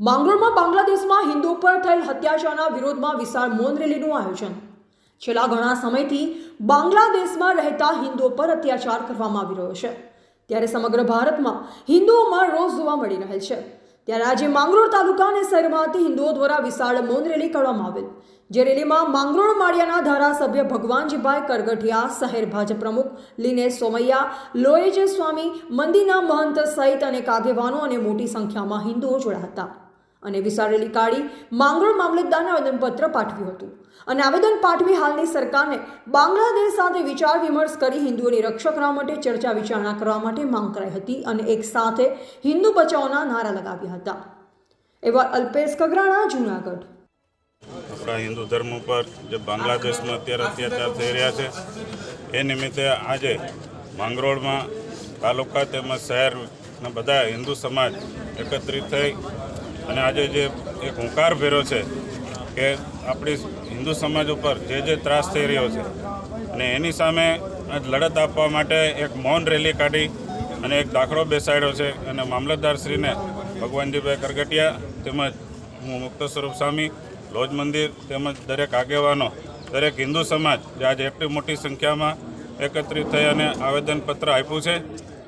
માંગરોળમાં બાંગ્લાદેશમાં હિન્દુ પર થયેલ હત્યાચારના વિરોધમાં વિશાળ મૌન રેલીનું આયોજન. છેલ્લા ઘણા સમયથી બાંગ્લાદેશમાં રહેતા હિન્દુઓ પર અત્યાચાર કરવામાં આવી રહ્યો છે. ત્યારે સમગ્ર ભારતમાં હિન્દુઓમાં રોષ જોવા મળી રહેલ છે. ત્યારે આજે માંગરોળ તાલુકા અને શહેરમાંથી હિન્દુઓ દ્વારા વિશાળ મૌન રેલી કરવામાં આવેલ, જે રેલીમાં માંગરોળ માળિયાના ધારાસભ્ય ભગવાનજીભાઈ કરગઠિયા, શહેર ભાજપ પ્રમુખ લિનેશ સોમૈયા લોએજ સ્વામી મંદિરના મહંત સહિત અનેક આગેવાનો અને મોટી સંખ્યામાં હિન્દુઓ જોડાયા હતા. અને વિસારેલી કાળી માંગરોળ મામલતદારને આવેદનપત્ર પાઠવ્યું હતું. અને આવેદન પાઠવી હાલની સરકારને બાંગ્લાદેશ સાથે વિચાર વિમર્શ કરી હિન્દુઓની રક્ષા કરવા માટે, ચર્ચા વિચારણા કરવા માટે માંગ કરાઈ હતી અને એક સાથે હિન્દુ બચાવના નારા લગાવ્યા હતા. એવા અલ્પેશ કગરાણા, જુનાગઢ. આપણા હિન્દુ ધર્મ ઉપર જે બાંગ્લાદેશમાં અત્યારે અત્યાચાર થઈ રહ્યા છે, એ નિમિત્તે આજે માંગરોળમાં તાલુકા તેમજ શહેરના બધા હિન્દુ સમાજ એકત્રિત થઈ અને આજે જે એક હુંકાર ફેર્યો છે કે આપણી હિન્દુ સમાજ ઉપર જે જે ત્રાસ થઈ રહ્યો છે અને એની સામે લડત આપવા માટે એક મૌન રેલી કાઢી અને એક દાખલો બેસાડ્યો છે અને મામલતદારશ્રીને ભગવાનજીભાઈ કરગટિયા તેમજ હું મુક્ત સ્વરૂપ સ્વામી, લોજ મંદિર તેમજ દરેક આગેવાનો, દરેક હિન્દુ સમાજ જે આજે એટલી મોટી સંખ્યામાં એકત્રિત થઈ અને આવેદનપત્ર આપ્યું છે.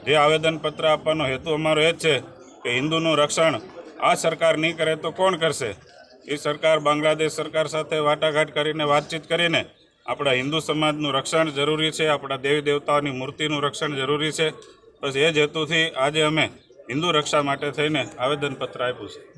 જે આવેદનપત્ર આપવાનો હેતુ અમારો એ જ છે કે હિન્દુનું રક્ષણ આ સરકાર નહીં કરે તો કોણ કરશે? એ સરકાર બાંગ્લાદેશ સરકાર સાથે વાટાઘાટ કરીને વાતચીત કરીને આપણા હિન્દુ સમાજનું રક્ષણ જરૂરી છે, આપણા દેવી દેવતાઓની મૂર્તિનું રક્ષણ જરૂરી છે. બસ એ જ હેતુથી આજે અમે હિન્દુ રક્ષા માટે થઈને આવેદનપત્ર આપ્યું છે.